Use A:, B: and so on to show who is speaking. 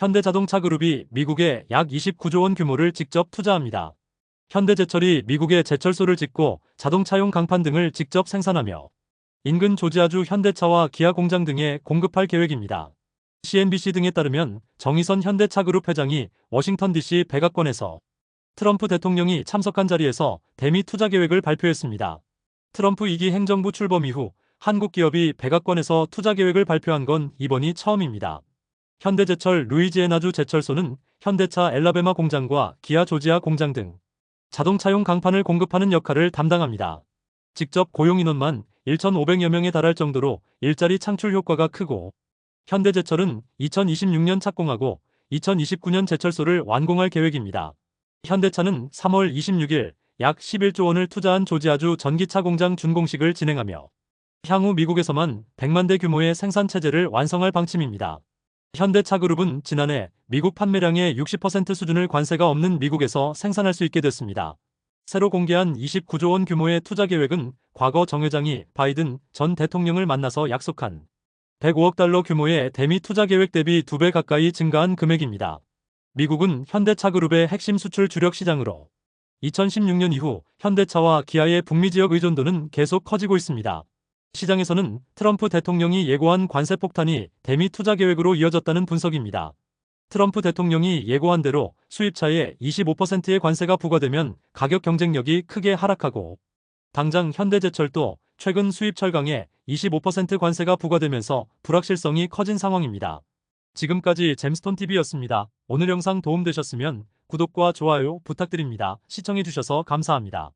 A: 현대자동차 그룹이 미국에 약 29조 원 규모를 직접 투자합니다. 현대제철이 미국에 제철소를 짓고 자동차용 강판 등을 직접 생산하며 인근 조지아주 현대차와 기아 공장 등에 공급할 계획입니다. CNBC 등에 따르면 정의선 현대차그룹 회장이 워싱턴 DC 백악관에서 트럼프 대통령이 참석한 자리에서 대미 투자 계획을 발표했습니다. 트럼프 2기 행정부 출범 이후 한국 기업이 백악관에서 투자 계획을 발표한 건 이번이 처음입니다. 현대제철 루이지애나주 제철소는 현대차 엘라베마 공장과 기아 조지아 공장 등 자동차용 강판을 공급하는 역할을 담당합니다. 직접 고용 인원만 1,500여 명에 달할 정도로 일자리 창출 효과가 크고 현대제철은 2026년 착공하고 2029년 제철소를 완공할 계획입니다. 현대차는 3월 26일 약 11조 원을 투자한 조지아주 전기차 공장 준공식을 진행하며 향후 미국에서만 100만 대 규모의 생산 체제를 완성할 방침입니다. 현대차그룹은 지난해 미국 판매량의 60% 수준을 관세가 없는 미국에서 생산할 수 있게 됐습니다. 새로 공개한 29조 원 규모의 투자 계획은 과거 정 회장이 바이든 전 대통령을 만나서 약속한 105억 달러 규모의 대미 투자 계획 대비 2배 가까이 증가한 금액입니다. 미국은 현대차그룹의 핵심 수출 주력 시장으로 2016년 이후 현대차와 기아의 북미 지역 의존도는 계속 커지고 있습니다. 시장에서는 트럼프 대통령이 예고한 관세 폭탄이 대미 투자 계획으로 이어졌다는 분석입니다. 트럼프 대통령이 예고한 대로 수입차에 25%의 관세가 부과되면 가격 경쟁력이 크게 하락하고 당장 현대제철도 최근 수입 철강에 25% 관세가 부과되면서 불확실성이 커진 상황입니다. 지금까지 잼스톤TV였습니다. 오늘 영상 도움되셨으면 구독과 좋아요 부탁드립니다. 시청해주셔서 감사합니다.